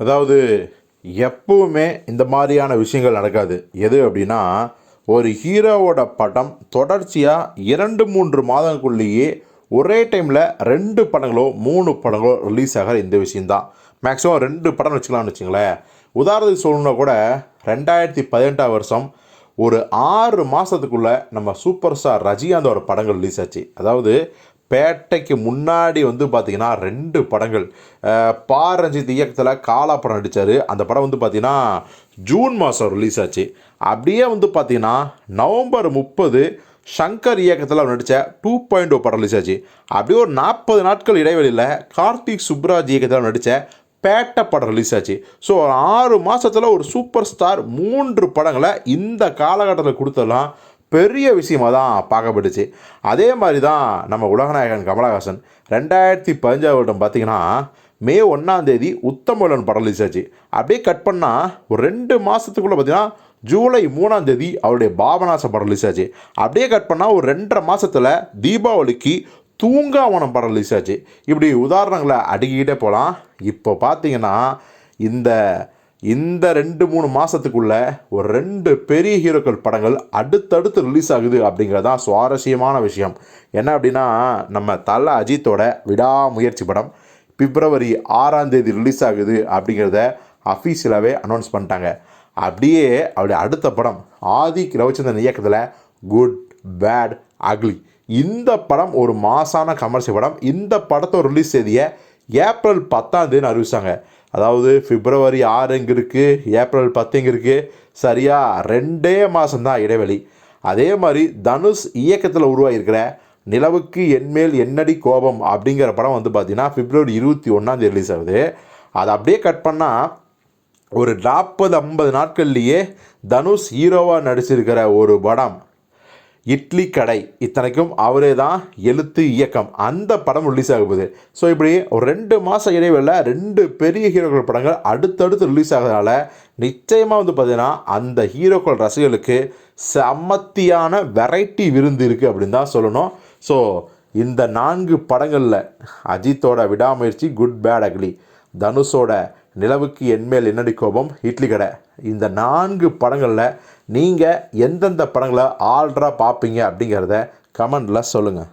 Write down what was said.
அதாவது எப்பவுமே இந்த மாதிரியான விஷயங்கள் நடக்காது. எது அப்படின்னா ஒரு ஹீரோவோட படம் தொடர்ச்சியாக இரண்டு மூன்று மாதங்களுக்குள்ளேயே ஒரே டைமில் ரெண்டு படங்களோ மூணு படங்களோ ரிலீஸ் ஆகிற இந்த விஷயந்தான் மேக்ஸிமம் ரெண்டு படம் வச்சுக்கலாம்னு வச்சுங்களேன். உதாரணத்துக்கு சொல்லணுன்னா கூட ரெண்டாயிரத்தி பதினெட்டாம் வருஷம் ஒரு ஆறு மாதத்துக்குள்ளே நம்ம சூப்பர் ஸ்டார் ரஜினிகாந்தோட படங்கள் ரிலீஸ் ஆச்சு. அதாவது பேட்டைக்கு முன்னாடி வந்து பார்த்திங்கன்னா ரெண்டு படங்கள். பாரஞ்சித் பா ரஞ்சித் இயக்கத்தில் காலா படம் நடித்தார் அந்த படம் வந்து பார்த்திங்கன்னா ஜூன் மாதம் ரிலீஸ் ஆச்சு. அப்படியே வந்து பார்த்திங்கன்னா நவம்பர் முப்பது சங்கர் இயக்கத்தில் அவர் நடித்த டூ பாயிண்ட் ஓ படம் ரிலீஸ் ஆச்சு. அப்படியே ஒரு நாற்பது நாட்கள் இடைவெளியில் கார்த்திக் சுப்ராஜ் இயக்கத்தில் நடித்த பேட்டை படம் ரிலீஸ் ஆச்சு. ஸோ ஆறு மாதத்தில் ஒரு சூப்பர் ஸ்டார் மூன்று படங்களை இந்த காலகட்டத்தில் கொடுத்தலாம் பெரிய விஷயமாக தான் பார்க்கப்பட்டுச்சு அதே மாதிரி தான் நம்ம உலகநாயகன் கமலஹாசன் ரெண்டாயிரத்தி பதினஞ்சாவது வருடம் பார்த்தீங்கன்னா மே ஒன்றாம் தேதி உத்தமலன் படம் ரிலீஸ் ஆச்சு. அப்படியே கட் பண்ணால் ஒரு ரெண்டு மாதத்துக்குள்ளே பார்த்தீங்கன்னா ஜூலை மூணாம் தேதி அவருடைய பாபநாச படம் ரிலீஸ் ஆச்சு. அப்படியே கட் பண்ணால் ஒரு ரெண்டரை மாதத்தில் தீபாவளிக்கு தூங்காவனம் படம் ரிலீஸ் ஆச்சு. இப்படி உதாரணங்களை அடுக்கிக்கிட்டே போகலாம் இப்போ பார்த்தீங்கன்னா இந்த இந்த ரெண்டு மூணு மாதத்துக்குள்ள ஒரு ரெண்டு பெரிய ஹீரோக்கள் படங்கள் அடுத்தடுத்து ரிலீஸ் ஆகுது அப்படிங்கிறது தான் சுவாரஸ்யமான விஷயம். என்ன அப்படின்னா நம்ம தல அஜித்தோட விடாமுயற்சி படம் பிப்ரவரி ஆறாம் தேதி ரிலீஸ் ஆகுது அப்படிங்கிறத அஃபீஷியலாகவே அனௌன்ஸ் பண்ணிட்டாங்க. அப்படியே அவருடைய அடுத்த படம் ஆதிக் ரவிச்சந்திரன் இயக்கத்தில் குட் பேட் அக்லி இந்த படம் ஒரு மாசான கமர்ஷியல் படம். இந்த படத்தோட ரிலீஸ் தேதியை ஏப்ரல் பத்தாம் தேதி அறிவிச்சாங்க. அதாவது பிப்ரவரி ஆறு இங்கே இருக்குது ஏப்ரல் பத்து இங்கே இருக்குது சரியாக ரெண்டே மாதம்தான் இடைவெளி. அதே மாதிரி தனுஷ் இயக்கத்தில் உருவாகியிருக்கிற நிலவுக்கு என்மேல் என்னடி கோபம் அப்படிங்கிற படம் வந்து பார்த்திங்கன்னா பிப்ரவரி இருபத்தி ஒன்றாந்தேதி ரிலீஸ் ஆகுது. அதை அப்படியே கட் பண்ணால் ஒரு நாற்பது ஐம்பது நாட்கள்லேயே தனுஷ் ஹீரோவாக நடிச்சிருக்கிற ஒரு படம் இட்லி கடை. இத்தனைக்கும் அவரே தான் எழுத்து இயக்கம். அந்த படம் ரிலீஸ் ஆக போகுது ஸோ இப்படி ஒரு ரெண்டு மாதம் இடைவெளியில் ரெண்டு பெரிய ஹீரோக்கள் படங்கள் அடுத்தடுத்து ரிலீஸ் ஆகிறதுனால நிச்சயமாக வந்து பார்த்தீங்கன்னா அந்த ஹீரோக்கள் ரசிகர்களுக்கு செம்மத்தியான வெரைட்டி விருந்து இருக்குது அப்படின்னு தான் சொல்லணும். ஸோ இந்த நான்கு படங்களில் அஜித்தோட விடாமுயற்சி குட் பேட் அக்லி தனுஷோட நிலவுக்கு என்மேல் என்னடி கோபம்? இட்லி கடை. இந்த நான்கு படங்களில் நீங்கள் எந்தெந்த படங்களை ஆல்ட்ராக பார்ப்பீங்க அப்படிங்கிறத கமெண்டில் சொல்லுங்கள்